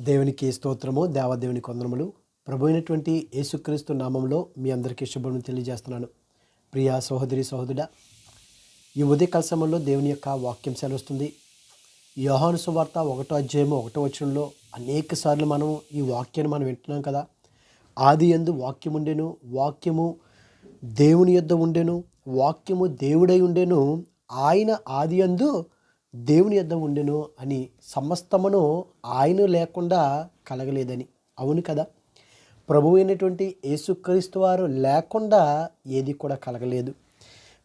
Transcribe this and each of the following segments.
దేవునికి స్తోత్రము దేవదేవుని కొందరములు. ప్రభు అయినటువంటి యేసుక్రీస్తు నామంలో మీ అందరికీ శుభం తెలియజేస్తున్నాను. ప్రియా సహోదరి సహోదరుడ ఈ ఉదయకాల సమయంలో దేవుని యొక్క వాక్యం సెలవుస్తుంది. యోహాను సువార్త ఒకటో అధ్యాయము ఒకటో వచనంలో అనేక సార్లు మనం ఈ వాక్యాన్ని మనం వింటున్నాం కదా. ఆది ఎందు వాక్యం ఉండేను వాక్యము దేవుని యొద్ద ఉండెను వాక్యము దేవుడై ఉండేను. ఆయన ఆది యందు దేవుని యొద్ద ఉండెను అని సమస్తమును ఆయన లేకుండా కలగలేదని. అవును కదా? ప్రభు అయినటువంటి యేసుక్రీస్తు వారు లేకుండా ఏది కూడా కలగలేదు.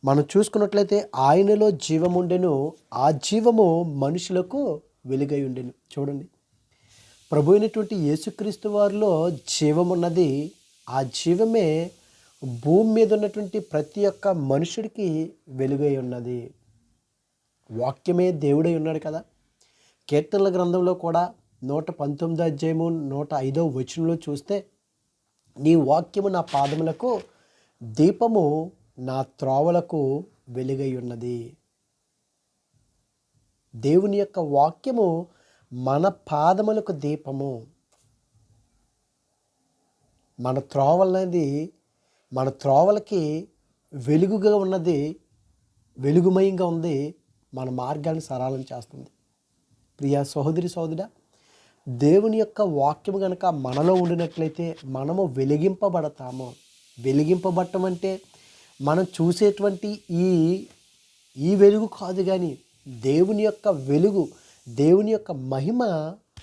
మనం చూసుకున్నట్లయితే ఆయనలో జీవం ఉండెను ఆ జీవము మనుషులకు వెలుగై ఉండెను. చూడండి. ప్రభు అయినటువంటి యేసుక్రీస్తు వారిలో జీవం ఉన్నది ఆ జీవమే భూమి మీద ఉన్నటువంటి ప్రతి ఒక్క మనుషుడికి వెలుగై ఉన్నది. వాక్యమే దేవుడై ఉన్నాడు కదా. కీర్తనల గ్రంథంలో కూడా నూట పంతొమ్మిదో అధ్యాయము నూట ఐదో వచనంలో చూస్తే నీ వాక్యము నా పాదములకు దీపము నా త్రోవలకు వెలుగై ఉన్నది. దేవుని యొక్క వాక్యము మన పాదములకు దీపము. మన త్రోవలనేది మన త్రోవలకి వెలుగుగా ఉన్నది వెలుగుమయంగా ఉంది. మన మార్గాన్ని సరళం చేస్తుంది. ప్రియ సహోదరి సహోదరా దేవుని యొక్క వాక్యం కనుక మనలో ఉండినట్లయితే మనము వెలిగింపబడతాము. వెలిగింపబడటం అంటే మనం చూసేటువంటి ఈ ఈ వెలుగు కాదు కానీ దేవుని యొక్క వెలుగు దేవుని యొక్క మహిమ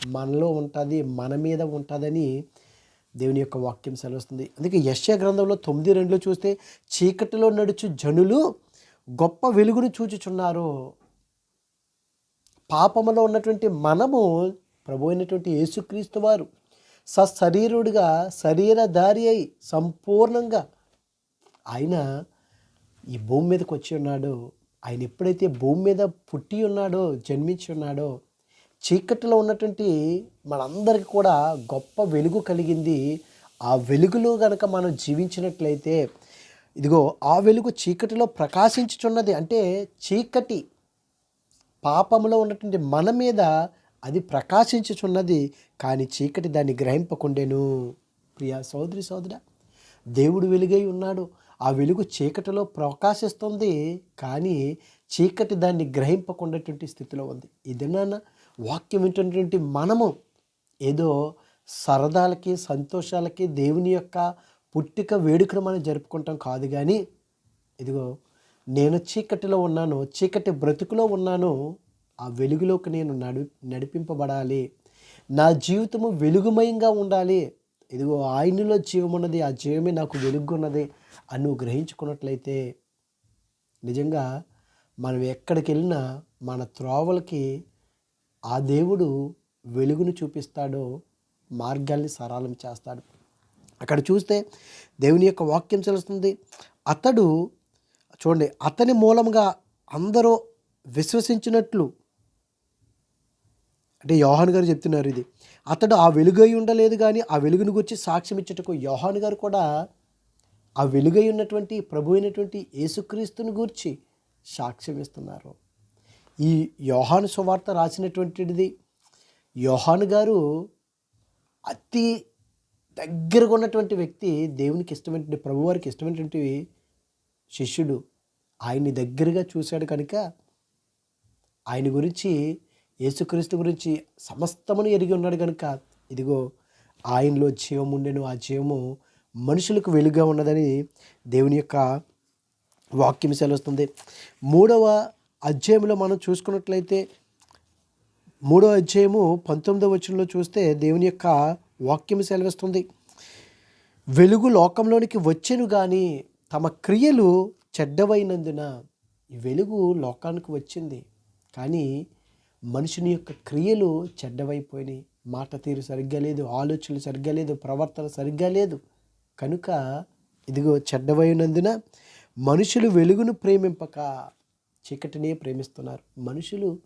మనలో ఉంటుంది మన మీద ఉంటుందని దేవుని యొక్క వాక్యం సెలవుస్తుంది. అందుకే యశ్య గ్రంథంలో తొమ్మిది రెండులో చూస్తే చీకటిలో నడుచు జనులు గొప్ప వెలుగును చూచుచున్నారు. పాపములో ఉన్నటువంటి మనము ప్రభు అయినటువంటి యేసుక్రీస్తు వారు సశరీరుడిగా శరీరధారి అయి సంపూర్ణంగా ఆయన ఈ భూమి మీదకి వచ్చి ఉన్నాడు. ఆయన ఎప్పుడైతే భూమి మీద పుట్టి ఉన్నాడో జన్మించి ఉన్నాడో చీకటిలో ఉన్నటువంటి మనందరికీ కూడా గొప్ప వెలుగు కలిగింది. ఆ వెలుగులో గనక మనం జీవించినట్లయితే ఇదిగో ఆ వెలుగు చీకటిలో ప్రకాశించుచున్నది. అంటే చీకటి పాపంలో ఉన్నటువంటి మన మీద అది ప్రకాశించుచున్నది కానీ చీకటి దాన్ని గ్రహింపకుండేను. ప్రియా సోదరి సోదర దేవుడు వెలుగై ఉన్నాడు. ఆ వెలుగు చీకటిలో ప్రకాశిస్తుంది కానీ చీకటి దాన్ని గ్రహింపకుండేటువంటి స్థితిలో ఉంది. ఇదేనా వాక్యం ఏంటంటే మనము ఏదో సరదాలకి సంతోషాలకి దేవుని యొక్క పుట్టిక వేడుకను మనం జరుపుకుంటాం కాదు కానీ ఇదిగో నేను చీకటిలో ఉన్నాను చీకటి బ్రతుకులో ఉన్నాను ఆ వెలుగులోకి నేను నడు నడిపింపబడాలి. నా జీవితము వెలుగుమయంగా ఉండాలి. ఇదిగో ఆయనలో జీవమున్నది ఆ జీవమే నాకు వెలుగున్నది అని నువ్వు గ్రహించుకున్నట్లయితే నిజంగా మనం ఎక్కడికి వెళ్ళినా మన త్రోవలకి ఆ దేవుడు వెలుగును చూపిస్తాడో మార్గాల్ని సరళం చేస్తాడు. అక్కడ చూస్తే దేవుని యొక్క వాక్యం తెలుస్తుంది అతడు చూడండి అతని మూలంగా అందరూ విశ్వసించినట్లు. అంటే యోహాన్ గారు చెప్తున్నారు ఇది. అతడు ఆ వెలుగై ఉండలేదు కానీ ఆ వెలుగును గురించి సాక్ష్యం ఇచ్చుటకు యోహాన్ గారు కూడా ఆ వెలుగై ఉన్నటువంటి ప్రభు అయినటువంటి యేసుక్రీస్తుని గూర్చి సాక్ష్యం ఇస్తున్నారు. ఈ యోహాను సువార్త రాసినటువంటిది యోహాన్ గారు అతి దగ్గరగా ఉన్నటువంటి వ్యక్తి దేవునికి ఇష్టమైనటువంటి ప్రభువారికి ఇష్టమైనటువంటి శిష్యుడు ఆయన్ని దగ్గరగా చూశాడు కనుక ఆయన గురించి యేసుక్రీస్తు గురించి సమస్తమును ఎరిగి ఉన్నాడు కనుక ఇదిగో ఆయనలో జీవం ఉండెను ఆ జీవము మనుషులకు వెలుగుగా ఉన్నదని దేవుని యొక్క వాక్యం సెలవుస్తుంది. మూడవ అధ్యాయంలో మనం చూసుకున్నట్లయితే మూడవ అధ్యాయము పంతొమ్మిదవ వచనంలో చూస్తే దేవుని యొక్క వాక్యం సెలవిస్తుంది. వెలుగు లోకంలోనికి వచ్చెను కానీ తమ క్రియలు చెడ్డవైనందున వెలుగు లోకానికి వచ్చింది. కానీ మనుషుని యొక్క క్రియలు చెడ్డవైపోయినాయి. మాట తీరు సరిగ్గా లేదు ఆలోచనలు సరిగ్గా లేదు ప్రవర్తన సరిగ్గా లేదు. కనుక ఇదిగో చెడ్డవైనందున మనుషులు వెలుగును ప్రేమింపక చీకటినే ప్రేమిస్తున్నారు. మనుషులు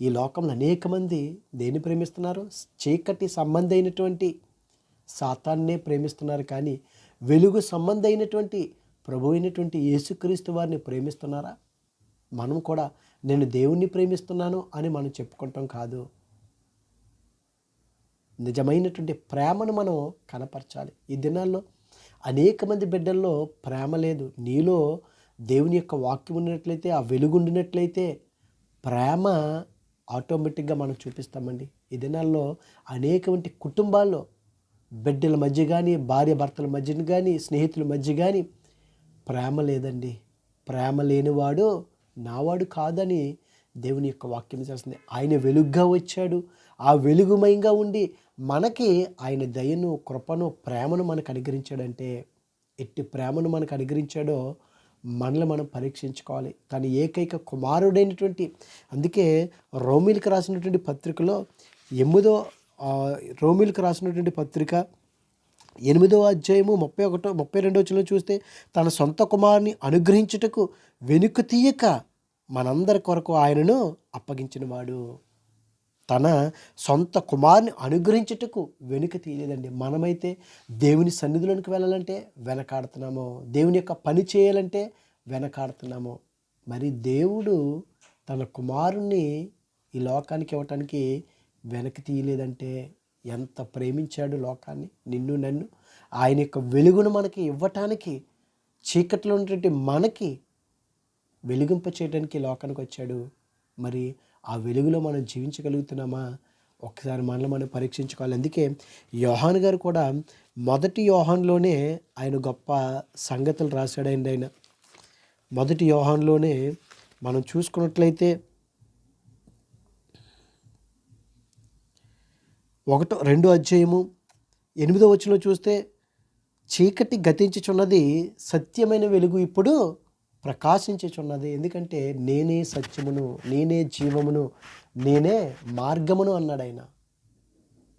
ఈ లోకంలో అనేక మంది దేన్ని ప్రేమిస్తున్నారు? చీకటి సంబంధమైనటువంటి సాతాన్నే ప్రేమిస్తున్నారు. కానీ వెలుగు సంబంధమైనటువంటి ప్రభు అయినటువంటి యేసుక్రీస్తు వారిని ప్రేమిస్తున్నారా? మనం కూడా నేను దేవుణ్ణి ప్రేమిస్తున్నాను అని మనం చెప్పుకుంటాం కాదు. నిజమైనటువంటి ప్రేమను మనం కనపరచాలి. ఈ దినాల్లో అనేక మంది బిడ్డల్లో ప్రేమ లేదు. నీలో దేవుని యొక్క వాక్యం ఉన్నట్లయితే ఆ వెలుగు ఉండినట్లయితే ప్రేమ ఆటోమేటిక్గా మనం చూపిస్తామండి. ఈ దినాల్లో అనేక వంటి కుటుంబాల్లో బిడ్డల మధ్య కానీ భార్య భర్తల మధ్య కానీ స్నేహితుల మధ్య కానీ ప్రేమ లేదండి. ప్రేమ లేనివాడు నావాడు కాదని దేవుని యొక్క వాక్యం చేస్తుంది. ఆయన వెలుగ్గా వచ్చాడు. ఆ వెలుగుమయంగా ఉండి మనకి ఆయన దయను కృపను ప్రేమను మనకు అనుగ్రహించాడంటే ఎట్టి ప్రేమను మనకు అనుగ్రహించాడో మనల్ని మనం పరీక్షించుకోవాలి. తన ఏకైక కుమారుడైనటువంటి అందుకే రోమిల్కి రాసినటువంటి పత్రికలో ఎనిమిదో రోమిల్కి రాసినటువంటి పత్రిక ఎనిమిదో అధ్యాయము ముప్పై ఒకటో ముప్పై రెండో వచ్చిన చూస్తే తన సొంత కుమారుని అనుగ్రహించుటకు వెనుక తీయక మనందరి కొరకు ఆయనను అప్పగించినవాడు. తన సొంత కుమారుని అనుగ్రహించుటకు వెనుక తీయలేదండి. మనమైతే దేవుని సన్నిధిలోనికి వెళ్ళాలంటే వెనకాడుతున్నాము. దేవుని యొక్క పని చేయాలంటే వెనకాడుతున్నాము. మరి దేవుడు తన కుమారుణ్ణి ఈ లోకానికి ఇవ్వటానికి వెనక్కి తీయలేదంటే ఎంత ప్రేమించాడు లోకాన్ని నిన్ను నన్ను. ఆయన యొక్క వెలుగును మనకి ఇవ్వటానికి చీకట్లో ఉన్నటువంటి మనకి వెలిగింప చేయడానికి లోకానికి వచ్చాడు. మరి ఆ వెలుగులో మనం జీవించగలుగుతున్నామా? ఒకసారి మనల్ని మనం పరీక్షించుకోవాలి. అందుకే యోహాన్ గారు కూడా మొదటి యోహాన్లోనే ఆయన గొప్ప సంగతులు రాశాడండి ఆయన మొదటి యోహాన్లోనే మనం చూసుకున్నట్లయితే ఒకటో రెండో అధ్యాయము ఎనిమిదో వచ్చిన చూస్తే చీకటి గతించుచున్నది సత్యమైన వెలుగు ఇప్పుడు ప్రకాశించుచున్నది. ఎందుకంటే నేనే సత్యమును నేనే జీవమును నేనే మార్గమును అన్నాడు ఆయన.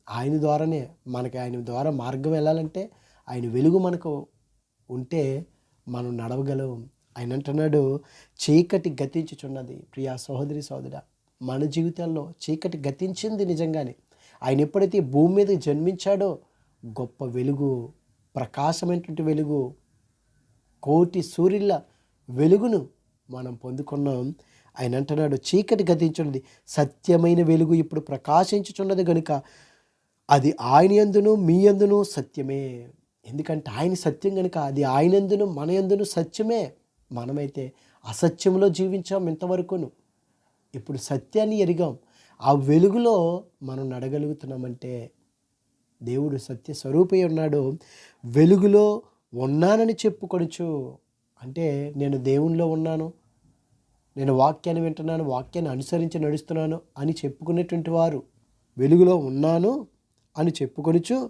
ఆయన ద్వారానే మనకి ఆయన ద్వారా మార్గం వెళ్ళాలంటే ఆయన వెలుగు మనకు ఉంటే మనం నడవగలం. ఆయన అంటున్నాడు చీకటి గతించుచున్నది. ప్రియా సహోదరి సోదరి మన జీవితాల్లో చీకటి గతించింది నిజంగానే. ఆయన ఎప్పుడైతే భూమి మీద జన్మించాడో గొప్ప వెలుగు ప్రకాశమైనటువంటి వెలుగు కోటి సూర్యుల వెలుగును మనం పొందుకున్నాం. ఆయన అంటున్నాడు చీకటి గతించున్నది సత్యమైన వెలుగు ఇప్పుడు ప్రకాశించుచున్నది గనుక అది ఆయన ఎందును మీ ఎందును సత్యమే. ఎందుకంటే ఆయన సత్యం కనుక అది ఆయన ఎందును మన ఎందును సత్యమే. మనమైతే అసత్యంలో జీవించాం ఇంతవరకును. ఇప్పుడు సత్యాన్ని ఎరిగాం. ఆ వెలుగులో మనం నడగలుగుతున్నామంటే దేవుడు సత్య స్వరూపై ఉన్నాడు. వెలుగులో ఉన్నానని చెప్పుకొనచ్చు అంటే నేను దేవునిలో ఉన్నాను నేను వాక్యాన్ని వింటున్నాను వాక్యాన్ని అనుసరించి నడుస్తున్నాను అని చెప్పుకునేటువంటి వారు వెలుగులో ఉన్నాను అని చెప్పుకొనుచు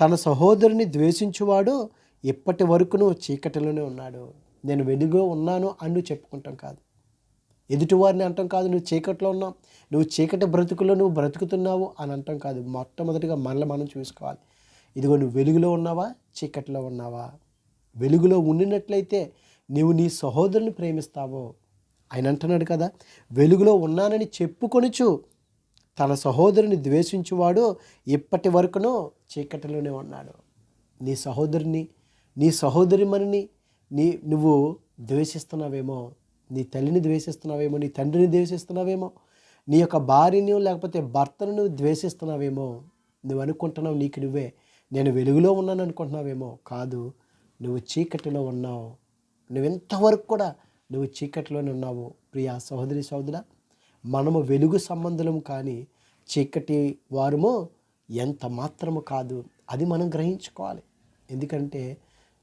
తన సహోదరుని ద్వేషించువాడు ఇప్పటి వరకును చీకటిలోనే ఉన్నాడు. నేను వెలుగులో ఉన్నాను అని చెప్పుకుంటాం కాదు. ఎదుటివారిని అంటాం కాదు నువ్వు చీకట్లో ఉన్నావు నువ్వు చీకటి బ్రతుకులో నువ్వు బ్రతుకుతున్నావు అని అంటాం కాదు. మొట్టమొదటిగా మనల్ని మనం చూసుకోవాలి. ఇదిగో నువ్వు వెలుగులో ఉన్నావా చీకట్లో ఉన్నావా? వెలుగులో ఉండినట్లయితే నీవు నీ సహోదరుని ప్రేమిస్తావో? ఆయన అంటున్నాడు కదా వెలుగులో ఉన్నానని చెప్పుకొనుచు తన సహోదరుని ద్వేషించువాడు ఇప్పటి వరకును చీకటిలోనే ఉన్నాడు. నీ సహోదరుని నీ సహోదరిమణిని నీ నువ్వు ద్వేషిస్తున్నావేమో? నీ తల్లిని ద్వేషిస్తున్నావేమో నీ తండ్రిని ద్వేషిస్తున్నావేమో నీ యొక్క భార్యను లేకపోతే భర్తను నువ్వు ద్వేషిస్తున్నావేమో నువ్వు అనుకుంటున్నావు నీకు నువ్వే నేను వెలుగులో ఉన్నాను అనుకుంటున్నావేమో కాదు నువ్వు చీకటిలో ఉన్నావు. నువ్వు ఎంతవరకు కూడా నువ్వు చీకటిలోనే ఉన్నావు. ప్రియా సహోదరి సహోదరా మనము వెలుగు సంబంధులము కానీ చీకటి వారము ఎంత మాత్రము కాదు అది మనం గ్రహించుకోవాలి. ఎందుకంటే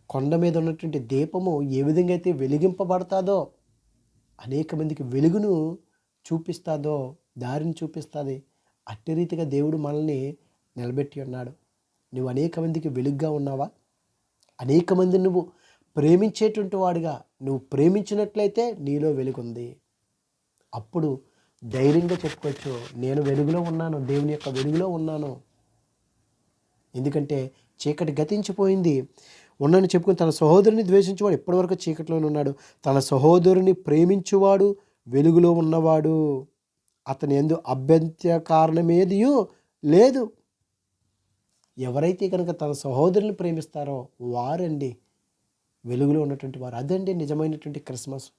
కొండ మీద ఉన్నటువంటి దీపము ఏ విధంగా అయితే వెలిగింపబడతాదో అనేక మందికి వెలుగును చూపిస్తాదో దారిని చూపిస్తుంది అట్టి రీతిగా దేవుడు మనల్ని నిలబెట్టి ఉన్నాడు. నువ్వు అనేక మందికి వెలుగుగా ఉన్నావా? అనేక మంది నువ్వు ప్రేమించేటువంటి వాడుగా నువ్వు ప్రేమించినట్లయితే నీలో వెలుగుంది. అప్పుడు ధైర్యంగా చెప్పుకోవచ్చు నేను వెలుగులో ఉన్నాను దేవుని యొక్క వెలుగులో ఉన్నాను. ఎందుకంటే చీకటి గతించిపోయింది. ఉన్నని చెప్పుకుని తన సహోదరుని ద్వేషించేవాడు ఎప్పటివరకు చీకటిలోనే ఉన్నాడు. తన సహోదరుని ప్రేమించువాడు వెలుగులో ఉన్నవాడు. అతని ఎందు అభ్యంత్య కారణమేదియో లేదు. ఎవరైతే కనుక తన సహోదరుని ప్రేమిస్తారో వారండి వెలుగులో ఉన్నటువంటి వారు. అదండి నిజమైనటువంటి క్రిస్మస్.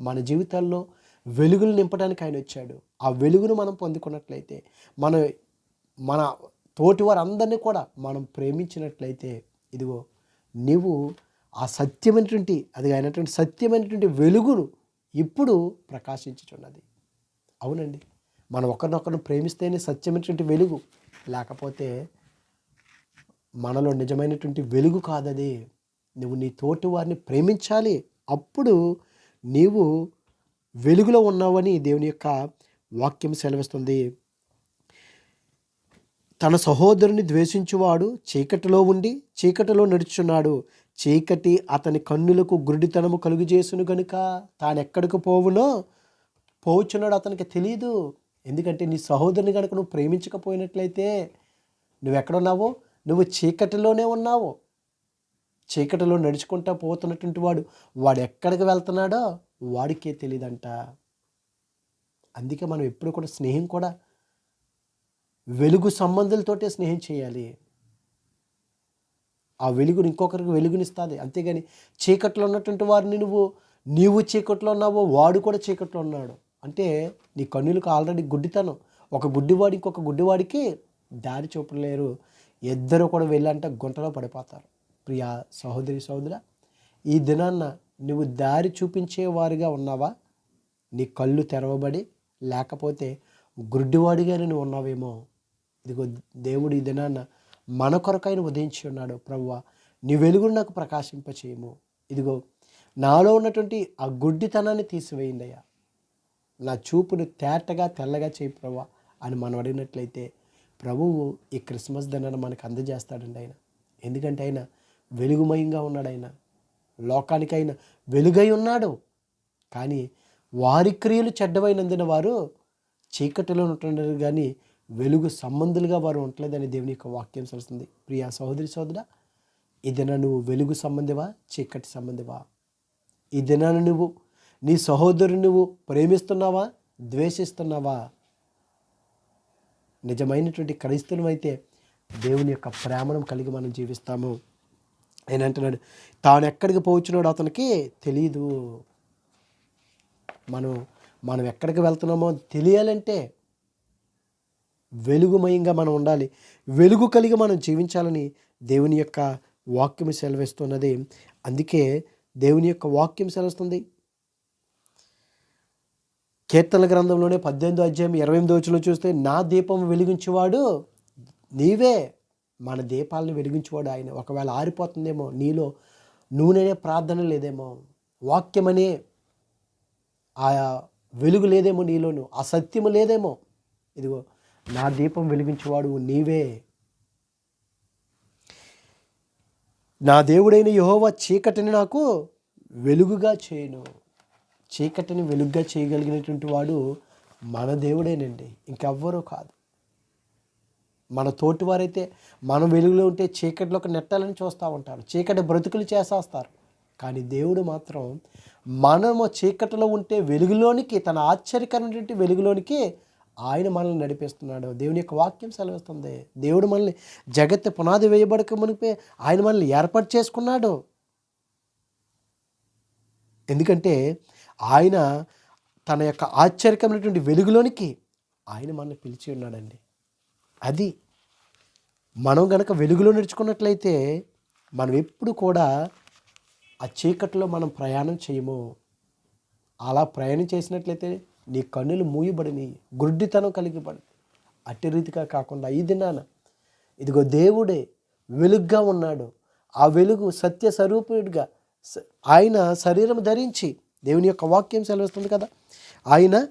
మన జీవితాల్లో వెలుగులు నింపడానికి ఆయన వచ్చాడు. ఆ వెలుగును మనం పొందుకున్నట్లయితే మన మన తోటి వారందరినీ కూడా మనం ప్రేమించినట్లయితే ఇదిగో నీవు ఆ సత్యమైనటువంటి అది అయినటువంటి సత్యమైనటువంటి వెలుగును ఇప్పుడు ప్రకాశించుచున్నది. అవునండి. మనం ఒకరినొకరిని ప్రేమిస్తేనే సత్యమైనటువంటి వెలుగు. లేకపోతే మనలో నిజమైనటువంటి వెలుగు కాదది. నువ్వు నీ తోటి వారిని ప్రేమించాలి. అప్పుడు నీవు వెలుగులో ఉన్నావని దేవుని యొక్క వాక్యం సెలవిస్తుంది. తన సహోదరుని ద్వేషించువాడు చీకటిలో ఉండి చీకటిలో నడుచున్నాడు చీకటి అతని కన్నులకు గురుడితనము కలుగు చేసును గనుక తాను ఎక్కడికి పోవునో పోచున్నాడు అతనికి తెలియదు ఎందుకంటే నీ సహోదరుని కనుక నువ్వు ప్రేమించకపోయినట్లయితే నువ్వెక్కడున్నావో? నువ్వు చీకటిలోనే ఉన్నావు. చీకటిలో నడుచుకుంటా పోతున్నటువంటి వాడు వాడు ఎక్కడికి వెళ్తున్నాడో వాడికే తెలియదంట అందుకే మనం ఎప్పుడు కూడా స్నేహం కూడా వెలుగు సంబంధాలతోటే స్నేహం చేయాలి. ఆ వెలుగుని ఇంకొకరికి వెలుగునిస్తుంది. అంతేగాని చీకట్లో ఉన్నటువంటి వారిని నువ్వు నీవు చీకట్లో ఉన్నావో వాడు కూడా చీకట్లో ఉన్నాడు. అంటే నీ కన్నులకు ఆల్రెడీ గుడ్డితనం. ఒక గుడ్డివాడి ఇంకొక గుడ్డివాడికి దారి చూపలేరు. ఇద్దరు కూడా వెళ్ళంటే గుంటలో పడిపోతారు. ప్రియా సహోదరి సహోదర ఈ దినాన్న నువ్వు దారి చూపించేవారుగా ఉన్నావా? నీ కళ్ళు తెరవబడి లేకపోతే గుడ్డివాడిగానే నువ్వు ఉన్నావేమో. ఇదిగో దేవుడు ఈ దినాన్న మన కొరకైన ఉదయించి ఉన్నాడు. ప్రభువ నీ వెలుగును నాకు ప్రకాశింపచేయము. ఇదిగో నాలో ఉన్నటువంటి ఆ గుడ్డితనాన్ని తీసివేయండి అయ్యా. నా చూపును తేటగా తెల్లగా చేయి ప్రభా అని మనం అడిగినట్లయితే ప్రభువు ఈ క్రిస్మస్ దినాన్ని మనకు అందజేస్తాడండి ఆయన. ఎందుకంటే ఆయన వెలుగుమయంగా ఉన్నాడు ఆయన. లోకానికైనా వెలుగై ఉన్నాడు. కానీ వారి క్రియలు చెడ్డవైనందున వారు చీకటిలో ఉంటున్నారు కానీ వెలుగు సంబంధులుగా వారు ఉండలేదని దేవుని యొక్క వాక్యం తెలుస్తుంది ప్రియా సహోదరి సోదర ఈ దిన నువ్వు వెలుగు సంబంధివా చీకటి సంబంధివా? ఈ దినాన్ని నువ్వు నీ సహోదరు నువ్వు ప్రేమిస్తున్నావా ద్వేషిస్తున్నావా? నిజమైనటువంటి క్రైస్తవం అయితే దేవుని యొక్క ప్రేమను కలిగి మనం జీవిస్తాము. ఆయన అంటున్నాడు తాను ఎక్కడికి పోవచ్చున్నాడు అతనికి తెలియదు మనం మనం ఎక్కడికి వెళ్తున్నామో తెలియాలంటే వెలుగుమయంగా మనం ఉండాలి. వెలుగు కలిగి మనం జీవించాలని దేవుని యొక్క వాక్యం సెలవిస్తున్నది. అందుకే దేవుని యొక్క వాక్యం సెలవుస్తుంది. కీర్తన గ్రంథంలోనే పద్దెనిమిదో అధ్యాయం ఇరవై ఎనిమిదో వచ్చిలో చూస్తే నా దీపం వెలిగించేవాడు నీవే. మన దీపాలను వెలిగించేవాడు ఆయన. ఒకవేళ ఆరిపోతుందేమో నీలో నూనెనే ప్రార్థన లేదేమో వాక్యమనే ఆ వెలుగు లేదేమో నీలోను ఆ సత్యము లేదేమో. ఇదిగో నా దీపం వెలిగించేవాడు నీవే. నా దేవుడైన యహోవా చీకటిని నాకు వెలుగుగా చేయను. చీకటిని వెలుగుగా చేయగలిగినటువంటి వాడు మన దేవుడేనండి ఇంకెవ్వరూ కాదు. మన తోటి వారైతే మనం వెలుగులో ఉంటే చీకటిలోకి నెట్టాలని చూస్తూ ఉంటారు చీకటి బ్రతుకులు చేసేస్తారు. కానీ దేవుడు మాత్రం మనము చీకటిలో ఉంటే వెలుగులోనికి తన ఆశ్చర్యకరమైనటువంటి వెలుగులోనికి ఆయన మనల్ని నడిపిస్తున్నాడు. దేవుని యొక్క వాక్యం సెలవిస్తుంది. దేవుడు మనల్ని జగత్తు పునాది వేయబడక మునిపే ఆయన మనల్ని ఏర్పాటు చేసుకున్నాడు. ఎందుకంటే ఆయన తన యొక్క ఆశ్చర్యకమైనటువంటి వెలుగులోనికి ఆయన మనల్ని పిలిచి ఉన్నాడండి. అది మనం గనక వెలుగులో నడుచుకున్నట్లయితే మనం ఎప్పుడు కూడా ఆ చీకట్లో మనం ప్రయాణం చేయము. అలా ప్రయాణం చేసినట్లయితే నీ కన్నులు మూయబడిని గుడ్డితనం కలిగిపడి అట్టి రీతిగా కాకుండా ఈ దినాన ఇదిగో దేవుడే వెలుగ్గా ఉన్నాడు. ఆ వెలుగు సత్య స్వరూపుడిగా ఆయన శరీరం ధరించి దేవుని యొక్క వాక్యం సెలవిస్తుంది కదా. ఆయన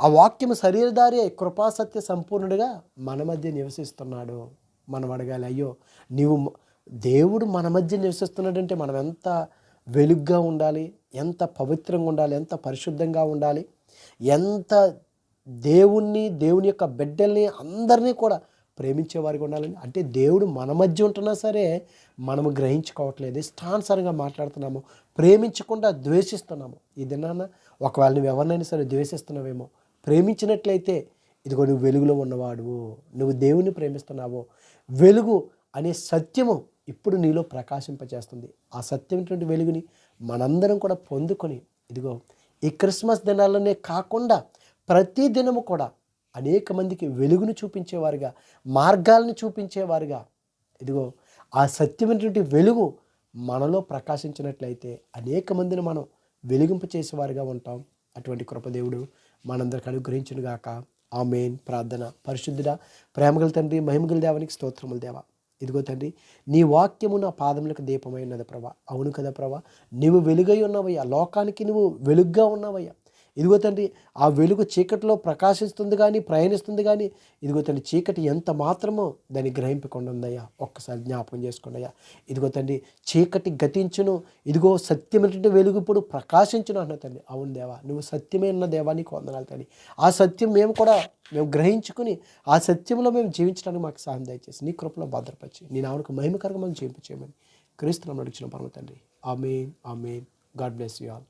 ఆ వాక్యం శరీరధారి కృపాసత్య కృపా సత్య సంపూర్ణుడిగా మన మధ్య నివసిస్తున్నాడు. మనం అడగాలి అయ్యో నీవు దేవుడు మన మధ్య నివసిస్తున్నాడంటే మనం ఎంత వెలుగ్గా ఉండాలి ఎంత పవిత్రంగా ఉండాలి ఎంత పరిశుద్ధంగా ఉండాలి? ఎంత దేవుణ్ణి దేవుని యొక్క బిడ్డల్ని అందరినీ కూడా ప్రేమించేవారికి ఉండాలని అంటే దేవుడు మన మధ్య ఉంటున్నా సరే మనము గ్రహించుకోవట్లేదు. ఇష్టానుసారంగా మాట్లాడుతున్నాము. ప్రేమించకుండా ద్వేషిస్తున్నాము. ఈ దినాన ఒకవేళ నువ్వు ఎవరినైనా సరే ద్వేషిస్తున్నావేమో ప్రేమించినట్లయితే ఇదిగో నువ్వు వెలుగులో ఉన్నవాడువు. నువ్వు దేవుణ్ణి ప్రేమిస్తున్నావు. వెలుగు అనే సత్యము ఇప్పుడు నీలో ప్రకాశింపచేస్తుంది. ఆ సత్యం వెలుగుని మనందరం కూడా పొందుకొని ఇదిగో ఈ క్రిస్మస్ దినాలనే కాకుండా ప్రతి దినము కూడా అనేక మందికి వెలుగును చూపించేవారుగా మార్గాలను చూపించేవారుగా. ఇదిగో ఆ సత్యమైనటువంటి వెలుగు మనలో ప్రకాశించినట్లయితే అనేక మందిని మనం వెలిగింపు చేసేవారుగా ఉంటాం. అటువంటి కృపదేవుడు మనందరికి అనుగ్రహించునుగాక. ఆమెన్. ప్రార్థన పరిశుద్ధుడ ప్రేమగల తండ్రి మహిమగల దేవానికి స్తోత్రములు దేవా. ఇదిగో తండ్రి నీ వాక్యము నా పాదములకు దీపమై ఉన్నది ప్రభా. అవును కదా ప్రభా నువ్వు వెలుగై ఉన్నావయ్యా. లోకానికి నువ్వు వెలుగ్గా ఉన్నావయ్యా. ఇదిగో తండ్రి ఆ వెలుగు చీకటిలో ప్రకాశిస్తుంది కానీ ప్రయాణిస్తుంది కానీ ఇదిగో తండ్రి చీకటి ఎంత మాత్రమో దాన్ని గ్రహింపకుండా ఉందయ్యా. ఒక్కసారి జ్ఞాపకం చేసుకోండి అయ్యా. ఇదిగో తండ్రి చీకటి గతించును. ఇదిగో సత్యమైనటువంటి వెలుగు ఇప్పుడు ప్రకాశించును అన్న తండ్రి. అవును దేవా నువ్వు సత్యమైన దేవా నీకు వందనాలు తండ్రి. ఆ సత్యం మేము కూడా మేము గ్రహించుకుని ఆ సత్యంలో మేము జీవించడానికి మాకు సహాయం దయచేసి నీ కృపలో భద్రపరిచి నీ నామకు మహిమకరంగా మనం జీవింపచేయమని క్రీస్తునామం నడిచిన పరమ తండ్రి. Amen amen. God bless you all.